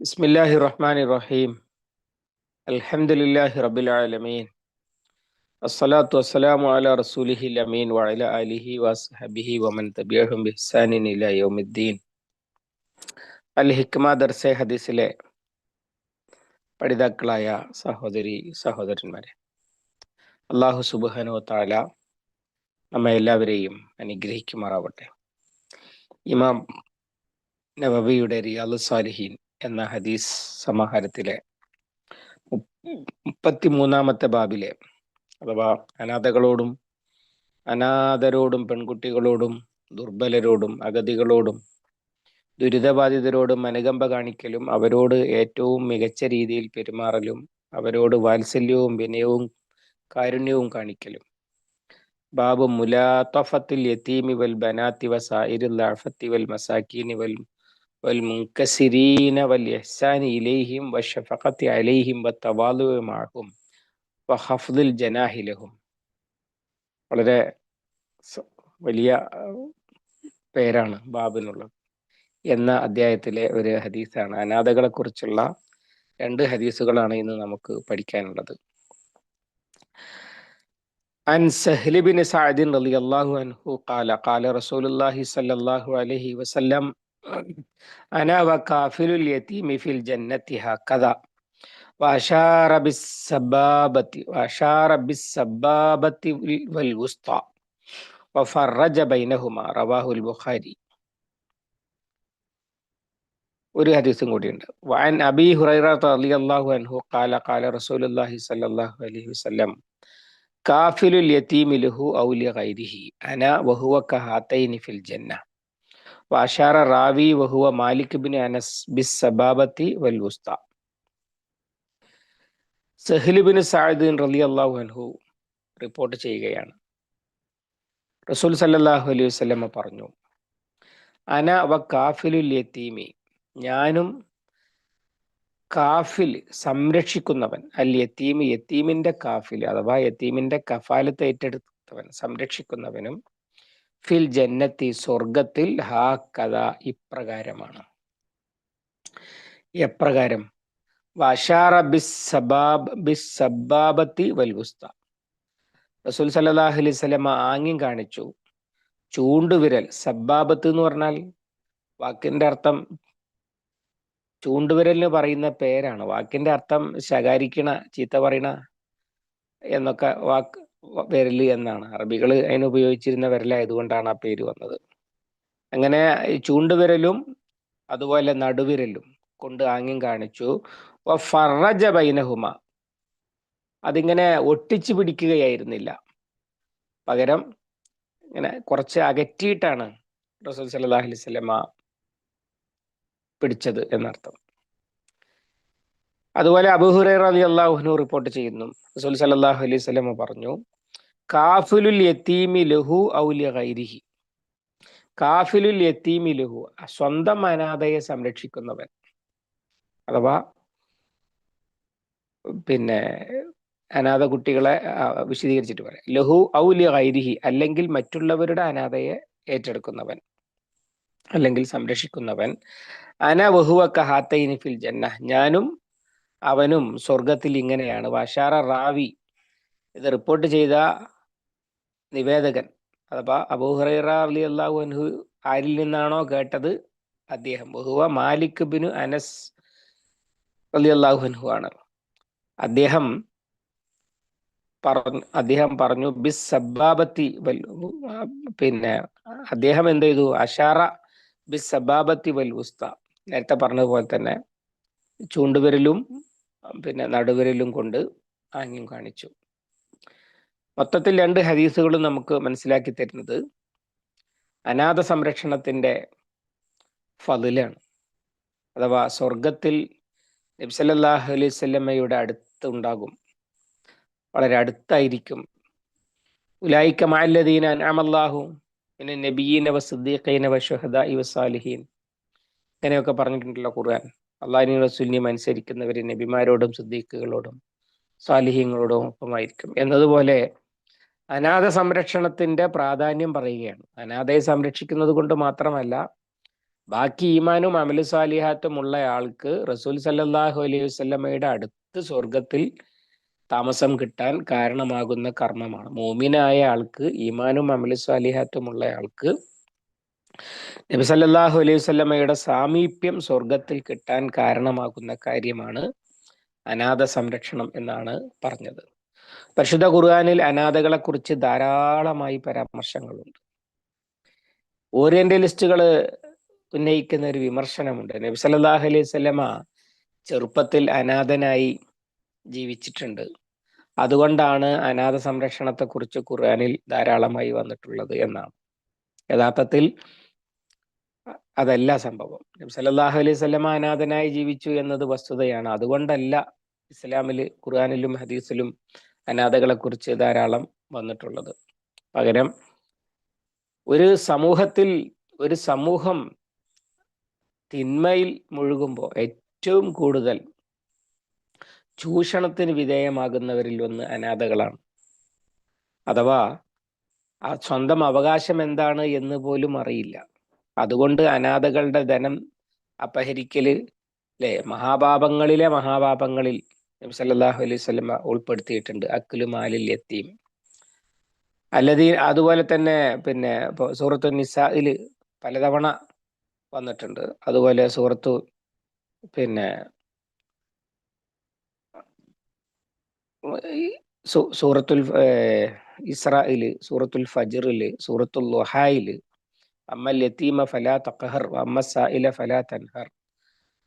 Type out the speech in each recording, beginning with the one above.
ബിസ്മില്ലാഹി റഹ്മാൻ റഹീം അൽഹംദുലില്ലാഹി റബ്ബിൽ ആലമീൻ അസ്സലാത്തു വസ്സലാമു അലാ റസൂലിഹി അമീൻ വഅല ആലിഹി വസ്ഹബിഹി വമൻ തബിഅഹും ബിഹ്സാനിൻ ഇലാ യൗമിദ്ദീൻ. അൽ ഹിക്മ ദർസെ ഹദീസിലെ പഠിതാക്കളായ സഹോദരി സഹോദരന്മാരെ അള്ളാഹു സുബ്ഹാനഹു വതആല നമ്മെ എല്ലാവരെയും അനുഗ്രഹിക്കുമാറാവട്ടെ. ഇമാം നബബിയുടെ റിയാദ് സാലിഹീൻ എന്ന ഹദീസ് സമാഹാരത്തിലെ മുപ്പത്തിമൂന്നാമത്തെ ബാബിലെ അഥവാ അനാഥകളോടും അനാഥരോടും പെൺകുട്ടികളോടും ദുർബലരോടും അഗതികളോടും ദുരിതബാധിതരോടും അനുകമ്പ കാണിക്കലും അവരോട് ഏറ്റവും മികച്ച രീതിയിൽ പെരുമാറലും അവരോട് വാത്സല്യവും വിനയവും കാരുണ്യവും കാണിക്കലും. ബാബു മുലാത്തഫത്തിൽ യത്തീമി വൽ ബനാത്തി വസായിരിൽ അഫത്തി വൽ മസാക്കീനി വൽ والمنكسرين والإحسان إليهم والشفقة عليهم والتواضع معهم وخفض الجناح لهم വളരെ വലിയ പേരാണ് ബാബിനുള്ളത് എന്ന അധ്യായത്തിലെ ഒരു ഹദീസാണ് അനാഥകളെ കുറിച്ചുള്ള രണ്ട് ഹദീസുകളാണ് ഇന്ന് നമുക്ക് പഠിക്കാനുള്ളത് عن سهل بن سعد رضي الله عنه قال قال رسول الله صلى الله عليه وسلم أنا وكافل اليتيم في الجنة هكذا وأشار بالسبابة وأشار بالسبابة والوسطى وفرج بينهما رواه البخاري ഒരു ഹദീസും കൂടിയുണ്ട് വഅൻ അബി ഹുറൈറ റളിയല്ലാഹു അൻഹു ഖാല ഖാല റസൂലുള്ളാഹി സ്വല്ലല്ലാഹു അലൈഹി വസല്ലം കാഫിലുൽ യതീമി ലഹു ഔ ലിഗൈരിഹി അന വഹുവ കഹാതൈനി ഫിൽ ജന്ന വഅശാറ റാവി വഹുവ മാലിക് ബിൻ അനസ് ബിസ് സബാബത്തി വൽ ഉസ്ത സഹ്ല് ബിൻ റലി അള്ളാഹു അൻഹു റിപ്പോർട്ട് ചെയ്യുകയാണ്. റസൂൽ സല്ലാഹു അലൈഹി വസല്ലം പറഞ്ഞു അന വ കാഫിലുൽ യത്തീമി ഞാനും കാഫിൽ സംരക്ഷിക്കുന്നവൻ അൽ യത്തീമി യത്തീമിന്റെ കാഫിൽ അഥവാ യത്തീമിന്റെ കഫാലത്ത് ഏറ്റെടുത്തവൻ സംരക്ഷിക്കുന്നവനും ഫിൽ ജന്നത്തി സ്വർഗത്തിൽ ഹാ കഥ ഇപ്രകാരമാണ്. എപ്രകാരം? വഷാറ ബിസ് സബാബ് ബിസ് സബാബത്തി വൽവുസ്ത റസൂൽ സല്ലല്ലാഹു അലൈഹി വസല്ലമ ആംഗ്യം കാണിച്ചു. ചൂണ്ടുവിരൽ സബാബത്ത് എന്ന് പറഞ്ഞാൽ വാക്കിന്റെ അർത്ഥം ചൂണ്ടുവിരലിന് പറയുന്ന പേരാണ്. വാക്കിന്റെ അർത്ഥം ശകാരിക്കണ ചീത്ത പറയണ എന്നൊക്കെ വാക്ക് വിരൽ എന്നാണ്. അറബികൾ അതിന് ഉപയോഗിച്ചിരുന്ന വിരലായതുകൊണ്ടാണ് ആ പേര് വന്നത്. അങ്ങനെ ചൂണ്ടുവിരലും അതുപോലെ നടുവിരലും കൊണ്ട് ആംഗ്യം കാണിച്ചു. ഫറജ ബൈനഹുമ. അതിങ്ങനെ ഒട്ടിച്ചു പിടിക്കുകയായിരുന്നില്ല. പകരം ഇങ്ങനെ കുറച്ച് അകറ്റിയിട്ടാണ് റസൂൽ സല്ലല്ലാഹു അലൈഹി വസല്ലമ പിടിച്ചത് എന്നർത്ഥം. അതുപോലെ അബുഹുറൈർ അലി അള്ളാഹുനു റിപ്പോർട്ട് ചെയ്യുന്നു. റസൂൽ സല്ലല്ലാഹു അലൈഹി സ്വലമ പറഞ്ഞു കാഫിലുൽ യത്തീമി ലഹു ഔലിയ ഗൈരിഹി. കാഫിലുൽ യത്തീമി ലഹു സ്വന്തം അനാഥയെ സംരക്ഷിക്കുന്നവൻ. അഥവാ പിന്നെ അനാഥ കുട്ടികളെ വിശദീകരിച്ചിട്ട് പറയാം. ലഹു ഔലിയ ഗൈരിഹി അല്ലെങ്കിൽ മറ്റുള്ളവരുടെ അനാഥയെ ഏറ്റെടുക്കുന്നവൻ അല്ലെങ്കിൽ സംരക്ഷിക്കുന്നവൻ. അന വഹുവ കഹാത്തൈനി ഫിൽ ജന്ന ഞാനും അവനും സ്വർഗത്തിൽ ഇങ്ങനെയാണ്. വാഷാറ റാവി ഇത് റിപ്പോർട്ട് ചെയ്ത നിവേദകൻ അഥവാ അബൂഹറൈറ അലി അള്ളാഹു അൻഹു ആരിൽ നിന്നാണോ കേട്ടത്? അദ്ദേഹം ബഹുവ മാലിക് ബിനു അനസ് അലി അള്ളാഹു അൻഹു ആണ്. അദ്ദേഹം പറഞ്ഞു അദ്ദേഹം പറഞ്ഞു ബിസ് സബാബത്തി പിന്നെ അദ്ദേഹം എന്ത് ചെയ്തു? അഷാറ ബിസ് സബാബത്തി വൽ ഉസ്ത നേരത്തെ പറഞ്ഞതുപോലെ തന്നെ ചൂണ്ടുവിരലും പിന്നെ നടുവിരലും കൊണ്ട് ആംഗ്യം കാണിച്ചു. മൊത്തത്തിൽ രണ്ട് ഹദീസുകളും നമുക്ക് മനസ്സിലാക്കി തരുന്നത് അനാഥ സംരക്ഷണത്തിന്റെ ഫതിലാണ്. അഥവാ സ്വർഗത്തിൽ നബ്സല്ലാഹു അലൈഹി സ്വല്ലമ്മയുടെ അടുത്ത് ഉണ്ടാകും വളരെ അടുത്തായിരിക്കും. ഉലായിക്ക മാലദീന അനാമല്ലാഹു പിന്നെ നബീന വ സിദ്ദീഖീന വ ഷുഹദാഇ വ സാലിഹീൻ. ഇങ്ങനെയൊക്കെ പറഞ്ഞിട്ടുണ്ടല്ലോ ഖുർആൻ. അള്ളാഹിനെ റസൂലിനെയും അനുസരിക്കുന്നവർ നബിമാരോടും സിദ്ദീഖുകളോടും സാലിഹ്യങ്ങളോടും ഒപ്പമായിരിക്കും. എന്നതുപോലെ അനാഥ സംരക്ഷണത്തിന്റെ പ്രാധാന്യം പറയുകയാണ്. അനാഥയെ സംരക്ഷിക്കുന്നത് കൊണ്ട് മാത്രമല്ല ബാക്കി ഈമാനും അമലു സാലിഹാത്തും ഉള്ള ആൾക്ക് റസൂൽ സല്ലാഹു അലൈഹി വസല്ലമയുടെ അടുത്ത് സ്വർഗത്തിൽ താമസം കിട്ടാൻ കാരണമാകുന്ന കർമ്മമാണ്. മോമിനായ ആൾക്ക് ഈമാനും അമലു സാലിഹാത്തും ഉള്ള ആൾക്ക് നബി സല്ലല്ലാഹു അലൈഹി വസല്ലമയുടെ സാമീപ്യം സ്വർഗത്തിൽ കിട്ടാൻ കാരണമാകുന്ന കാര്യമാണ് അനാഥ സംരക്ഷണം എന്നാണ് പറഞ്ഞത്. പരിശുദ്ധ ഖുർആനിൽ അനാഥകളെ കുറിച്ച് ധാരാളമായി പരാമർശങ്ങളുണ്ട്. ഓറിയന്റലിസ്റ്റുകൾ ഉന്നയിക്കുന്ന ഒരു വിമർശനമുണ്ട്. നബി സല്ലല്ലാഹു അലൈഹി വസല്ലമ ചെറുപ്പത്തിൽ അനാഥനായി ജീവിച്ചിട്ടുണ്ട്. അതുകൊണ്ടാണ് അനാഥ സംരക്ഷണത്തെക്കുറിച്ച് ഖുർആനിൽ ധാരാളമായി വന്നിട്ടുള്ളത് എന്നാണ്. യഥാർത്ഥത്തിൽ അതല്ല സംഭവം. സല്ലല്ലാഹു അലൈഹി വസല്ലമ അനാഥനായി ജീവിച്ചു എന്നത് വസ്തുതയാണ്. അതുകൊണ്ടല്ല ഇസ്ലാമിൽ ഖുർആനിലും ഹദീസിലും അനാഥകളെ കുറിച്ച് ധാരാളം വന്നിട്ടുള്ളത്. പകരം ഒരു സമൂഹത്തിൽ ഒരു സമൂഹം തിന്മയിൽ മുഴുകുമ്പോൾ ഏറ്റവും കൂടുതൽ ചൂഷണത്തിന് വിധേയമാകുന്നവരിൽ ഒന്ന് അനാഥകളാണ്. അഥവാ ആ സ്വന്തം അവകാശം എന്താണ് എന്ന് പോലും അറിയില്ല. അതുകൊണ്ട് അനാഥകളുടെ ധനം അപഹരിക്കൽ അല്ലെ മഹാപാപങ്ങളിലെ മഹാപാപങ്ങളിൽ നബി സല്ലല്ലാഹു അലൈഹി വസല്ലമ ഉൾപ്പെടുത്തിയിട്ടുണ്ട്. അക്ലു മാലിൽ യത്തീം. അല്ലതി അതുപോലെ തന്നെ പിന്നെ സൂറത്തു നിസായിൽ പലതവണ വന്നിട്ടുണ്ട്. അതുപോലെ സൂറത്തു പിന്നെ സൂറത്തുൽ ഇസ്രായിൽ സൂറത്തുൽ ഫജ്റിൽ സൂറത്തുൽ ലുഹായിൽ അമ്മൽ യത്തീമ ഫലാ തഖഹർ അമ്മ സായില ഫലാ തൻഹർ.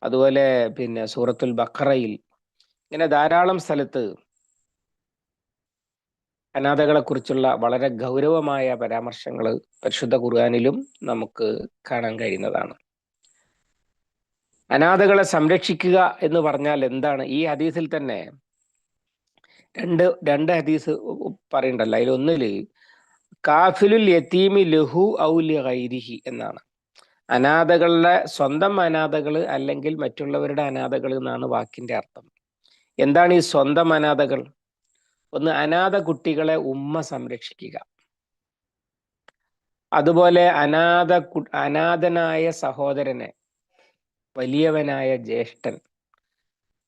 അതുപോലെ പിന്നെ സൂറത്തുൽ ബഖറയിൽ ഇങ്ങനെ ധാരാളം സ്ഥലത്ത് അനാഥകളെ കുറിച്ചുള്ള വളരെ ഗൗരവമായ പരാമർശങ്ങൾ പരിശുദ്ധ ഖുർആനിലും നമുക്ക് കാണാൻ കഴിയുന്നതാണ്. അനാഥകളെ സംരക്ഷിക്കുക എന്ന് പറഞ്ഞാൽ എന്താണ്? ഈ ഹദീസിൽ തന്നെ രണ്ട് രണ്ട് ഹദീസ് പറയണ്ടല്ലോ ഒന്നിൽ കാഫിലുൽ യത്തീമി ലഹു ഔലി ഗൈരിഹി എന്നാണ്. അനാഥകളുടെ സ്വന്തം അനാഥകൾ അല്ലെങ്കിൽ മറ്റുള്ളവരുടെ അനാഥകൾ എന്നാണ് വാക്കിന്റെ അർത്ഥം. എന്താണ് ഈ സ്വന്തം അനാഥകൾ? ഒന്ന് അനാഥ കുട്ടികളെ ഉമ്മ സംരക്ഷിക്കുക. അതുപോലെ അനാഥ അനാഥനായ സഹോദരനെ വലിയവനായ ജ്യേഷ്ഠൻ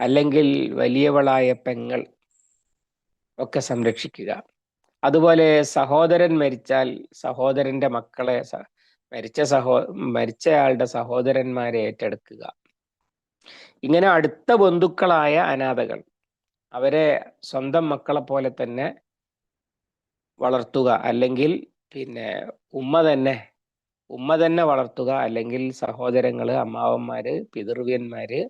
അല്ലെങ്കിൽ വലിയവളായ പെങ്ങൾ ഒക്കെ സംരക്ഷിക്കുക. അതുപോലെ സഹോദരൻ മരിച്ചാൽ സഹോദരന്റെ മക്കളെ മരിച്ച സഹോ മരിച്ചയാളുടെ സഹോദരന്മാരെ ഏറ്റെടുക്കുക. ഇങ്ങനെ അടുത്ത ബന്ധുക്കളായ അനാഥകൾ അവരെ സ്വന്തം മക്കളെ പോലെ തന്നെ വളർത്തുക അല്ലെങ്കിൽ പിന്നെ ഉമ്മ തന്നെ ഉമ്മ തന്നെ വളർത്തുക അല്ലെങ്കിൽ സഹോദരങ്ങൾ അമ്മാവന്മാര് പിതൃവ്യന്മാര്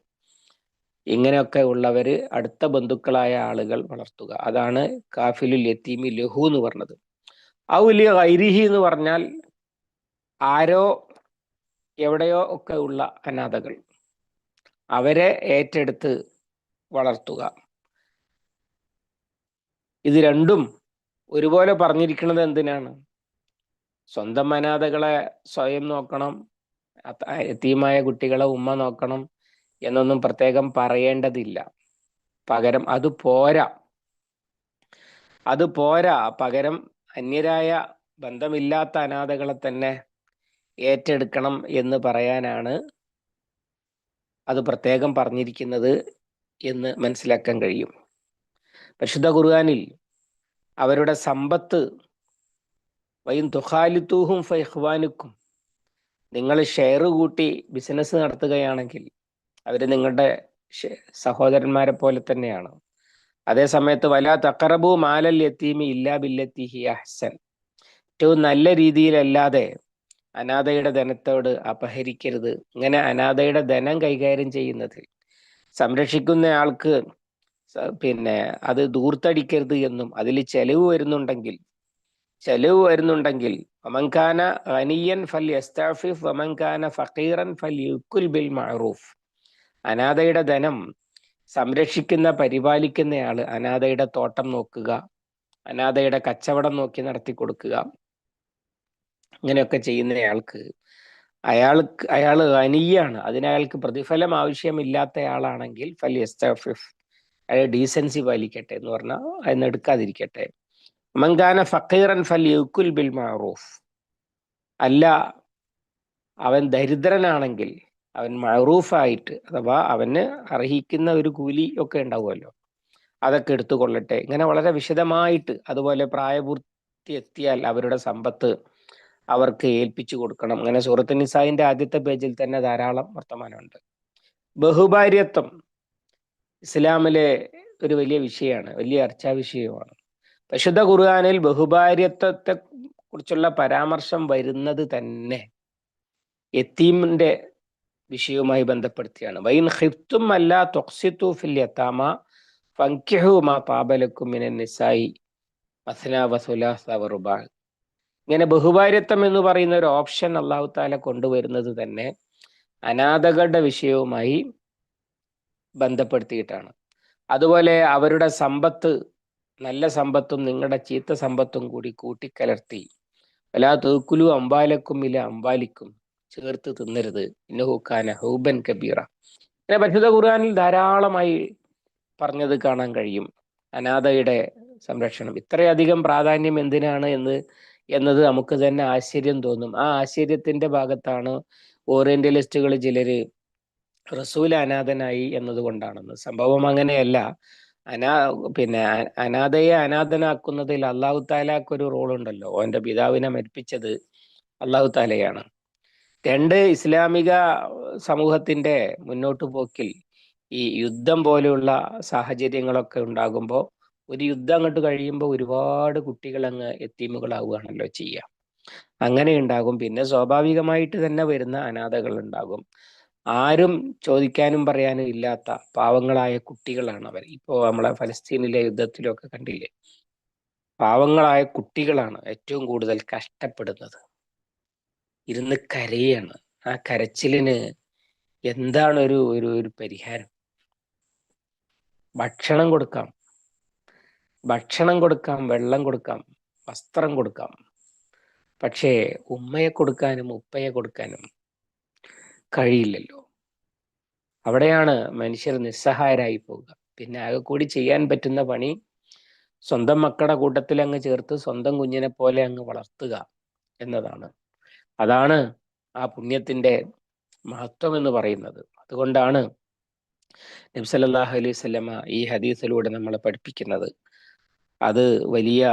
ഇങ്ങനെയൊക്കെ ഉള്ളവർ അടുത്ത ബന്ധുക്കളായ ആളുകൾ വളർത്തുക. അതാണ് കാഫിലുൽ യത്തീമി ലഹു എന്ന് പറഞ്ഞത്. ഔലി ഐരിഹി എന്ന് പറഞ്ഞാൽ ആരോ എവിടെയോ ഒക്കെ ഉള്ള അനാഥകൾ. അവരെ ഏറ്റെടുത്ത് വളർത്തുക. ഇത് രണ്ടും ഒരുപോലെ പറഞ്ഞിരിക്കുന്നത് എന്തിനാണ്? സ്വന്തം അനാഥകളെ സ്വയം നോക്കണം എത്തിയുമായ കുട്ടികളെ ഉമ്മ നോക്കണം എന്നൊന്നും പ്രത്യേകം പറയേണ്ടതില്ല. പകരം അത് പോരാ. അത് പോരാ. പകരം അന്യരായ ബന്ധമില്ലാത്ത അനാഥകളെ തന്നെ ഏറ്റെടുക്കണം എന്ന് പറയാനാണ് അത് പ്രത്യേകം പറഞ്ഞിരിക്കുന്നത് എന്ന് മനസ്സിലാക്കാൻ കഴിയും. പരിശുദ്ധ ഖുർആാനിൽ അവരുടെ സമ്പത്ത് വൈൻ തുഹാലിത്തൂഹും ഫൈഹ്വാനുക്കും നിങ്ങൾ ഷെയർ കൂട്ടി ബിസിനസ് നടത്തുകയാണെങ്കിൽ അവർ നിങ്ങളുടെ സഹോദരന്മാരെ പോലെ തന്നെയാണ്. അതേ സമയത്ത് വലാ തക്കറബു മാലൽ യത്തീമി ഇല്ലാ ബില്ലത്തിഹി അഹ്സൻ. ഏറ്റവും നല്ല രീതിയിലല്ലാതെ അനാഥയുടെ ധനത്തോട് അപഹരിക്കരുത്. ഇങ്ങനെ അനാഥയുടെ ധനം കൈകാര്യം ചെയ്യുന്നതിൽ സംരക്ഷിക്കുന്ന ആൾക്ക് പിന്നെ അത് ദൂർത്തടിക്കരുത് എന്നും അതിൽ ചെലവ് വരുന്നുണ്ടെങ്കിൽ ചെലവ് വരുന്നുണ്ടെങ്കിൽ വമൻഖാന ഖനിയൻ ഫൽ യസ്താഫിഫ് വമൻഖാന ഫഖീറൻ ഫൽ യുക്കുൽ ബിൽ മഅറൂഫ്. അനാഥയുടെ ധനം സംരക്ഷിക്കുന്ന പരിപാലിക്കുന്നയാൾ അനാഥയുടെ തോട്ടം നോക്കുക അനാഥയുടെ കച്ചവടം നോക്കി നടത്തി കൊടുക്കുക. ഇങ്ങനെയൊക്കെ ചെയ്യുന്നയാൾക്ക് അയാൾക്ക് അയാൾ അനിയാണ്. അതിനയാൾക്ക് പ്രതിഫലം ആവശ്യമില്ലാത്തയാളാണെങ്കിൽ ആളാണെങ്കിൽ അയാൾ ഡീസൻസി പാലിക്കട്ടെ എന്ന് പറഞ്ഞാൽ അതിന് എടുക്കാതിരിക്കട്ടെ. മങ്കാന ഫക്കീറൻ ഫൽ യുക്കുൽ ബിൽ മാറൂഫ്. അല്ല അവൻ ദരിദ്രനാണെങ്കിൽ അവൻ മഴറൂഫായിട്ട് അഥവാ അവന് അർഹിക്കുന്ന ഒരു കൂലി ഒക്കെ ഉണ്ടാവുമല്ലോ. അതൊക്കെ എടുത്തുകൊള്ളട്ടെ ഇങ്ങനെ വളരെ വിശദമായിട്ട് അതുപോലെ പ്രായപൂർത്തി എത്തിയാൽ അവരുടെ സമ്പത്ത് അവർക്ക് ഏൽപ്പിച്ചു കൊടുക്കണം. അങ്ങനെ സൂറത്ത് നിസായിന്റെ ആദ്യത്തെ പേജിൽ തന്നെ ധാരാളം വർത്തമാനമുണ്ട്. ബഹുഭാര്യത്വം ഇസ്ലാമിലെ ഒരു വലിയ വിഷയമാണ് വലിയ ചർച്ചാ വിഷയമാണ്. പരിശുദ്ധ ഖുർആാനിൽ ബഹുഭാര്യത്വത്തെ കുറിച്ചുള്ള പരാമർശം വരുന്നത് തന്നെ എത്തീമിന്റെ വിഷയവുമായി ബന്ധപ്പെടുത്തിയാണ്. വൈൻ ഹിഫ്തും അല്ല തൊക്സിത്തു ഫിൽ യത്താമ ഫങ്കിഹു മാ പാബലക്കും നിസായി മസ്ന വസുലാസ ഇങ്ങനെ ബഹുഭാര്യത്വം എന്ന് പറയുന്ന ഒരു ഓപ്ഷൻ അള്ളാഹു താല കൊണ്ടുവരുന്നത് തന്നെ അനാഥകളുടെ വിഷയവുമായി ബന്ധപ്പെടുത്തിയിട്ടാണ്. അതുപോലെ അവരുടെ സമ്പത്ത് നല്ല സമ്പത്തും നിങ്ങളുടെ ചീത്ത സമ്പത്തും കൂടി കൂട്ടിക്കലർത്തി വലാ തൂക്കുലു അമ്പാലക്കും ഇല്ല അമ്പാലിക്കും ചേർത്ത് തിന്നരുത്. ഇന്നഹുഖാന ഹൗബൻ കബീറ. അങ്ങനെ പരിശുദ്ധ ഖുർആാനിൽ ധാരാളമായി പറഞ്ഞത് കാണാൻ കഴിയും. അനാഥയുടെ സംരക്ഷണം. ഇത്രയധികം പ്രാധാന്യം എന്തിനാണ് എന്ന് എന്നത് നമുക്ക് തന്നെ ആശ്ചര്യം തോന്നും. ആ ആശ്ചര്യത്തിന്റെ ഭാഗത്താണ് ഓറിയന്റലിസ്റ്റുകൾ ചിലര് റസൂൽ അനാഥനായി എന്നതുകൊണ്ടാണെന്ന്. സംഭവം അങ്ങനെയല്ല. അനാ പിന്നെ അനാഥയെ അനാഥനാക്കുന്നതിൽ അള്ളാഹു താലാക്ക് ഒരു റോൾ ഉണ്ടല്ലോ ഓന്റെ പിതാവിനെ മരിപ്പിച്ചത് അള്ളാഹു താലയാണ് രണ്ട് ഇസ്ലാമിക സമൂഹത്തിന്റെ മുന്നോട്ട് പോക്കിൽ ഈ യുദ്ധം പോലെയുള്ള സാഹചര്യങ്ങളൊക്കെ ഉണ്ടാകുമ്പോൾ ഒരു യുദ്ധം അങ്ങോട്ട് കഴിയുമ്പോൾ ഒരുപാട് കുട്ടികൾ അങ്ങ് എത്തീമുകളാവുകയാണല്ലോ ചെയ്യുക. അങ്ങനെ ഉണ്ടാകും. പിന്നെ സ്വാഭാവികമായിട്ട് തന്നെ വരുന്ന അനാഥകൾ ഉണ്ടാകും. ആരും ചോദിക്കാനും പറയാനും ഇല്ലാത്ത പാവങ്ങളായ കുട്ടികളാണ് അവർ. ഇപ്പോ നമ്മളെ ഫലസ്തീനിലെ യുദ്ധത്തിലൊക്കെ കണ്ടില്ലേ? പാവങ്ങളായ കുട്ടികളാണ് ഏറ്റവും കൂടുതൽ കഷ്ടപ്പെടുന്നത്. ഇരുന്ന് കരയാണ്. ആ കരച്ചിലിന് എന്താണ് ഒരു ഒരു ഒരു പരിഹാരം? ഭക്ഷണം കൊടുക്കാം. ഭക്ഷണം കൊടുക്കാം വെള്ളം കൊടുക്കാം വസ്ത്രം കൊടുക്കാം. പക്ഷേ ഉമ്മയെ കൊടുക്കാനും ഉപ്പയെ കൊടുക്കാനും കഴിയില്ലല്ലോ. അവിടെയാണ് മനുഷ്യർ നിസ്സഹായരായി പോവുക. പിന്നെ ആകെ കൂടി ചെയ്യാൻ പറ്റുന്ന പണി സ്വന്തം മക്കളുടെ കൂട്ടത്തിൽ അങ്ങ് ചേർത്ത് സ്വന്തം കുഞ്ഞിനെ പോലെ അങ്ങ് വളർത്തുക എന്നതാണ്. അതാണ് ആ പുണ്യത്തിന്റെ മഹത്വം എന്ന് പറയുന്നത്. അതുകൊണ്ടാണ് നബ്സല്ലാഹു അലൈഹി സ്വലമ ഈ ഹദീസിലൂടെ നമ്മളെ പഠിപ്പിക്കുന്നത്. അത് വലിയ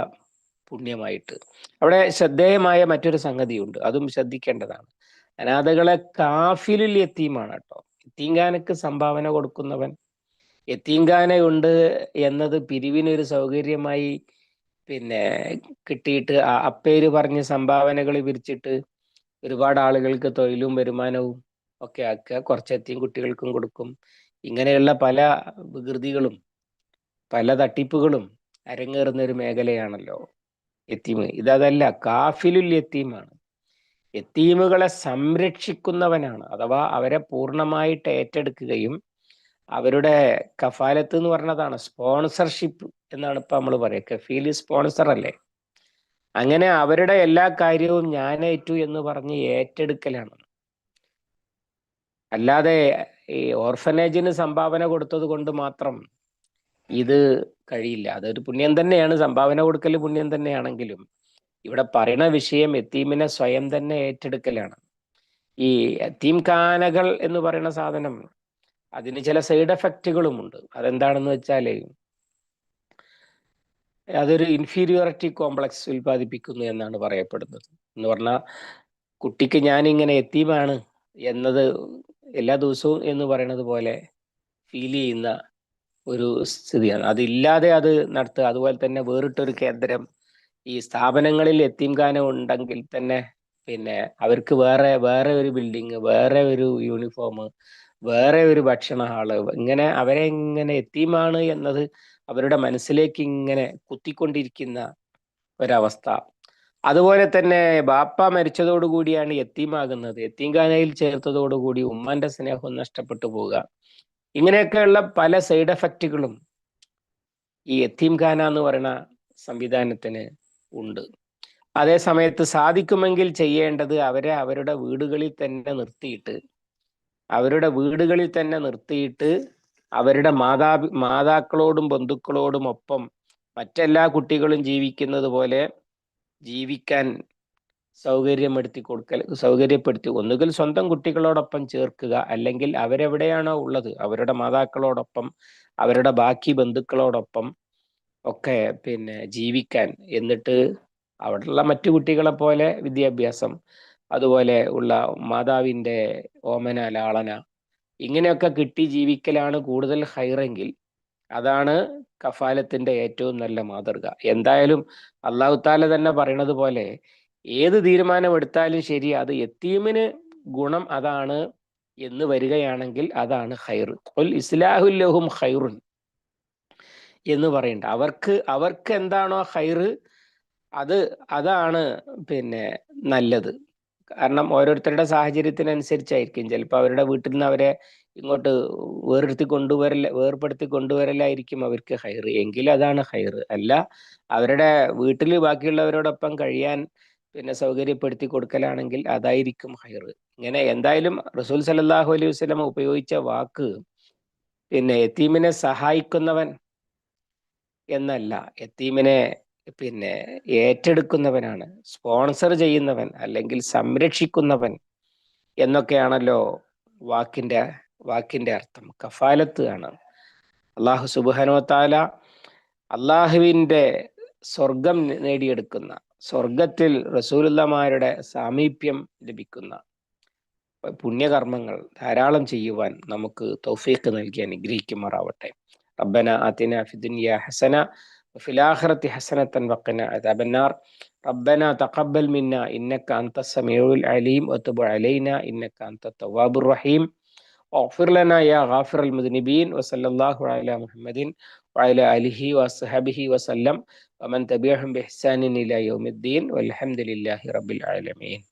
പുണ്യമായിട്ട്. അവിടെ ശ്രദ്ധേയമായ മറ്റൊരു സംഗതിയുണ്ട്. അതും ശ്രദ്ധിക്കേണ്ടതാണ്. അനാഥകളെ കാഫിലിൽ എത്തീമാണ് കേട്ടോ. എത്തീങ്കാനക്ക് സംഭാവന കൊടുക്കുന്നവൻ എത്തീങ്കാനയുണ്ട് എന്നത് പിരിവിനൊരു സൗകര്യമായി പിന്നെ കിട്ടിയിട്ട് അപ്പേര് പറഞ്ഞ് സംഭാവനകൾ പിരിച്ചിട്ട് ഒരുപാട് ആളുകൾക്ക് തൊഴിലും വരുമാനവും ഒക്കെ ആക്കുക. കുറച്ച് എത്തിയും കുട്ടികൾക്കും കൊടുക്കും. ഇങ്ങനെയുള്ള പല വികൃതികളും പല തട്ടിപ്പുകളും അരങ്ങേറുന്ന ഒരു മേഖലയാണല്ലോ എത്തീമ്. ഇതല്ല കാഫിലുൽ എത്തീമാണ് എത്തീമുകളെ സംരക്ഷിക്കുന്നവനാണ്. അഥവാ അവരെ പൂർണമായിട്ട് ഏറ്റെടുക്കുകയും അവരുടെ കഫാലത്ത് എന്ന് പറഞ്ഞതാണ് സ്പോൺസർഷിപ്പ് എന്നാണ് ഇപ്പൊ നമ്മൾ പറയുക. കഫീൽ സ്പോൺസർ അല്ലേ അങ്ങനെ അവരുടെ എല്ലാ കാര്യവും ഞാനേറ്റു എന്ന് പറഞ്ഞ് ഏറ്റെടുക്കലാണ്. അല്ലാതെ ഈ ഓർഫനേജിന് സംഭാവന കൊടുത്തത് കൊണ്ട് മാത്രം ഇത് കഴിയില്ല. അതൊരു പുണ്യം തന്നെയാണ്. സംഭാവന കൊടുക്കൽ പുണ്യം തന്നെയാണെങ്കിലും ഇവിടെ പറയുന്ന വിഷയം എത്തീമിനെ സ്വയം തന്നെ ഏറ്റെടുക്കലാണ്. ഈ എത്തീം കാനകൾ എന്ന് പറയുന്ന സാധനം അതിന് ചില സൈഡ് എഫക്റ്റുകളും ഉണ്ട് അതെന്താണെന്ന് വെച്ചാൽ അതൊരു ഇൻഫീരിയോറിറ്റി കോംപ്ലക്സ് ഉൽപ്പാദിപ്പിക്കുന്നു എന്നാണ് പറയപ്പെടുന്നത്. എന്ന് പറഞ്ഞാൽ കുട്ടിക്ക് ഞാൻ ഇങ്ങനെ എത്തീമാണ് എന്നത് എല്ലാ ദിവസവും എന്ന് പറയുന്നത് പോലെ ഫീൽ ചെയ്യുന്ന ഒരു സ്ഥിതിയാണ്. അതില്ലാതെ അത് നടത്തുക. അതുപോലെ തന്നെ വേറിട്ടൊരു കേന്ദ്രം ഈ സ്ഥാപനങ്ങളിൽ എത്തീംഖാന ഉണ്ടെങ്കിൽ തന്നെ പിന്നെ അവർക്ക് വേറെ വേറെ ഒരു ബിൽഡിങ് വേറെ ഒരു യൂണിഫോം വേറെ ഒരു ഭക്ഷണ ഹാൾ ഇങ്ങനെ അവരെ ഇങ്ങനെ എത്തിമാണ് എന്നത് അവരുടെ മനസ്സിലേക്ക് ഇങ്ങനെ കുത്തിക്കൊണ്ടിരിക്കുന്ന ഒരവസ്ഥ. അതുപോലെ തന്നെ ബാപ്പ മരിച്ചതോടുകൂടിയാണ് എത്തീമാകുന്നത് എത്തീംഖാനയിൽ ചേർത്തതോടുകൂടി ഉമ്മാന്റെ സ്നേഹം നഷ്ടപ്പെട്ടു പോവുക. ഇങ്ങനെയൊക്കെയുള്ള പല സൈഡ് എഫക്റ്റുകളും ഈ എത്തീംഖാന എന്ന് പറയുന്ന സംവിധാനത്തിന് ഉണ്ട്. അതേ സമയത്ത് സാധിക്കുമെങ്കിൽ ചെയ്യേണ്ടത് അവരെ അവരുടെ വീടുകളിൽ തന്നെ നിർത്തിയിട്ട് അവരുടെ വീടുകളിൽ തന്നെ നിർത്തിയിട്ട് അവരുടെ മാതാ മാതാക്കളോടും ബന്ധുക്കളോടും ഒപ്പം മറ്റെല്ലാ കുട്ടികളും ജീവിക്കുന്നത് പോലെ ജീവിക്കാൻ സൗകര്യമെടുത്തി കൊടുക്കൽ സൗകര്യപ്പെടുത്തി ഒന്നുകിൽ സ്വന്തം കുട്ടികളോടൊപ്പം ചേർക്കുക അല്ലെങ്കിൽ അവരെവിടെയാണോ ഉള്ളത് അവരുടെ മാതാക്കളോടൊപ്പം അവരുടെ ബാക്കി ബന്ധുക്കളോടൊപ്പം ഒക്കെ പിന്നെ ജീവിക്കാൻ എന്നിട്ട് അവിടെയുള്ള മറ്റു കുട്ടികളെ പോലെ വിദ്യാഭ്യാസം അതുപോലെ ഉള്ള മാതാവിന്റെ ഓമന ലാളന ഇങ്ങനെയൊക്കെ കിട്ടി ജീവിക്കലാണ് കൂടുതൽ ഹൈറെങ്കിൽ അതാണ് കഫാലത്തിന്റെ ഏറ്റവും നല്ല മാതൃക. എന്തായാലും അള്ളാഹു താല തന്നെ പറയണത് പോലെ ഏത് തീരുമാനമെടുത്താലും ശരി അത് എത്തീമിന് ഗുണം അതാണ് എന്ന് വരികയാണെങ്കിൽ അതാണ് ഹൈർ ഇസ്ലാഹുല്ലഹും ഹൈറുൻ എന്ന് പറയണ്ട. അവർക്ക് അവർക്ക് എന്താണോ ഹൈറ് അത് അതാണ് പിന്നെ നല്ലത്. കാരണം ഓരോരുത്തരുടെ സാഹചര്യത്തിനനുസരിച്ചായിരിക്കും. ചിലപ്പോൾ അവരുടെ വീട്ടിൽ നിന്ന് അവരെ ഇങ്ങോട്ട് വേറെടുത്തി കൊണ്ടുവരൽ വേർപ്പെടുത്തി കൊണ്ടുവരലായിരിക്കും അവർക്ക് ഹൈർ എങ്കിൽ അതാണ് ഹൈർ അല്ല അവരുടെ വീട്ടിൽ ബാക്കിയുള്ളവരോടൊപ്പം കഴിയാൻ പിന്നെ സൗകര്യപ്പെടുത്തി കൊടുക്കലാണെങ്കിൽ അതായിരിക്കും ഹൈർ ഇങ്ങനെ എന്തായാലും റസൂൽ സലല്ലാഹു അലൈഹി വസ്ലം ഉപയോഗിച്ച വാക്ക് പിന്നെ എത്തീമിനെ സഹായിക്കുന്നവൻ എന്നല്ല. എത്തീമിനെ പിന്നെ ഏറ്റെടുക്കുന്നവനാണ്. സ്പോൺസർ ചെയ്യുന്നവൻ അല്ലെങ്കിൽ സംരക്ഷിക്കുന്നവൻ എന്നൊക്കെയാണല്ലോ വാക്കിന്റെ വാക്കിന്റെ അർത്ഥം. കഫാലത്ത് ആണ്. അള്ളാഹു സുബാനോ താല അള്ളാഹുവിന്റെ സ്വർഗം നേടിയെടുക്കുന്ന സ്വർഗത്തിൽ റസൂലുല്ലമാരുടെ സാമീപ്യം ലഭിക്കുന്ന പുണ്യകർമ്മങ്ങൾ ധാരാളം ചെയ്യുവാൻ നമുക്ക് തൗഫീഖ് നൽകി അനുഗ്രഹിക്കുമാറാവട്ടെ. റബ്ബന അതിനാ ഫിദുനിയ ഹസന وفي الآخرة حسنة وقنا عذاب النار. ربنا تقبل منا إنك أنت السميع العليم. وتب علينا إنك أنت التواب الرحيم. واغفر لنا يا غافر المذنبين. وصلى الله على محمد وعلى آله وصحبه وسلم. ومن تبعهم بإحسان إلى يوم الدين. والحمد لله رب العالمين.